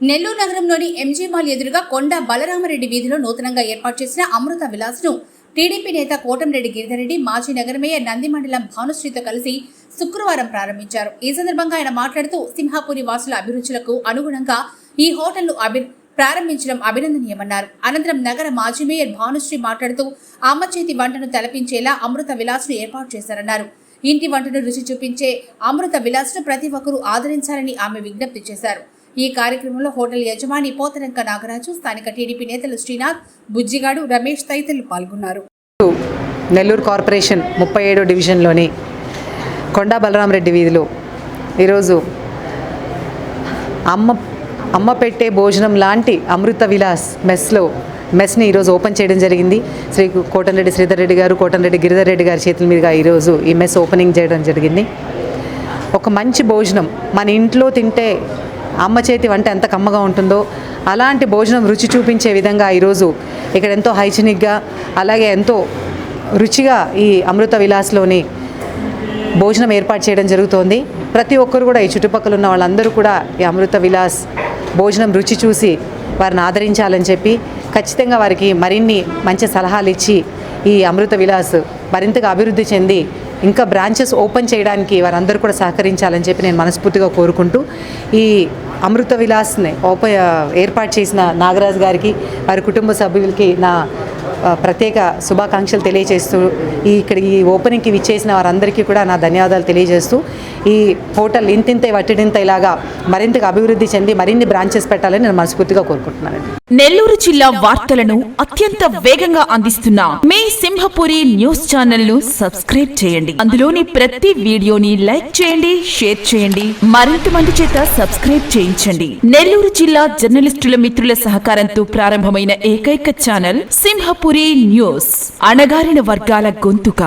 నెల్లూరు నగరంలోని MG mall ఎదురుగా కొండ బలరామరెడ్డి వీధిలో నూతనంగా ఏర్పాటు చేసిన అమృత విలాస్ను టీడీపీ నేత కోటంరెడ్డి గిరిధరెడ్డి మాజీ నగర మేయర్ నంది మండలం భానుశ్రీతో కలిసి శుక్రవారం ప్రారంభించారు. ఈ సందర్భంగా ఆయన మాట్లాడుతూ సింహాపురి వాసుల అభిరుచులకు అనుగుణంగా ఈ హోటల్ను అభి ప్రారంభించడం అభినందనీయమన్నారు. అనంతరం నగర మాజీ మేయర్ భానుశ్రీ మాట్లాడుతూ అమ్మ చేతి వంటను తలపించేలా అమృత విలాస్ను ఏర్పాటు చేశారన్నారు. ఇంటి వంటను రుచి చూపించే అమృత విలాస్ను ప్రతి ఒక్కరూ ఆదరించాలని ఆమె విజ్ఞప్తి చేశారు. ఈ కార్యక్రమంలో హోటల్ యజమాని పోతరంక నాగరాజు స్థానిక టీడీపీ నేతలు శ్రీనాథ్ బుజ్జిగాడు రమేష్ తదితరులు పాల్గొన్నారు. నెల్లూరు కార్పొరేషన్ ముప్పై ఏడో డివిజన్లోని కొండా బలరామరెడ్డి వీధిలో ఈరోజు అమ్మ అమ్మ పెట్టే భోజనం లాంటి అమృత విలాస్ మెస్లో మెస్ని ఈరోజు ఓపెన్ చేయడం జరిగింది. శ్రీ కోటన్రెడ్డి శ్రీధర్ రెడ్డి గారు కోటన్రెడ్డి గిరిధర్ రెడ్డి గారి చేతుల మీదుగా ఈరోజు ఈ మెస్ ఓపెనింగ్ చేయడం జరిగింది. ఒక మంచి భోజనం మన ఇంట్లో తింటే అమ్మ చేతి వంట ఎంత కమ్మగా ఉంటుందో అలాంటి భోజనం రుచి చూపించే విధంగా ఈరోజు ఇక్కడ ఎంతో హైజీనిక్గా అలాగే ఎంతో రుచిగా ఈ అమృత విలాస్లోని భోజనం ఏర్పాటు చేయడం జరుగుతోంది. ప్రతి ఒక్కరు కూడా ఈ చుట్టుపక్కల ఉన్న వాళ్ళందరూ కూడా ఈ అమృత విలాస్ భోజనం రుచి చూసి వారిని ఆదరించాలని చెప్పి ఖచ్చితంగా వారికి మరిన్ని మంచి సలహాలు ఇచ్చి ఈ అమృత విలాస్ మరింతగా అభివృద్ధి చెంది ఇంకా బ్రాంచెస్ ఓపెన్ చేయడానికి వారందరూ కూడా సహకరించాలని చెప్పి నేను మనస్ఫూర్తిగా కోరుకుంటూ ఈ అమృత విలాస్ని ఓప ఏర్పాటు చేసిన నాగరాజు గారికి వారి కుటుంబ సభ్యులకి నా ప్రత్యేక శుభాకాంక్షలు తెలియజేస్తూ ఈ ఇక్కడ ఈ ఓపెనింగ్కి విచ్చేసిన వారందరికీ కూడా నా ధన్యవాదాలు తెలియజేస్తూ ఈ హోటల్ ఇంతింత వట్టిడింత ఇలాగా మరింతగా అభివృద్ధి చెంది మరిన్ని బ్రాంచెస్ పెట్టాలని నేను మనస్ఫూర్తిగా కోరుకుంటున్నాను నెల్లూరు జిల్లా వార్తలను అత్యంత వేగంగా అందిస్తున్న మీ సింహపురి న్యూస్ ఛానల్ను సబ్స్క్రైబ్ చేయండి. అందులోని ప్రతి వీడియోని లైక్ చేయండి షేర్ చేయండి. మరింత మంది చేత సబ్స్క్రైబ్ చేయించండి. నెల్లూరు జిల్లా జర్నలిస్టుల మిత్రుల సహకారంతో ప్రారంభమైన ఏకైక ఛానల్ సింహపురి న్యూస్. అణగారిన వర్గాల గొంతుక.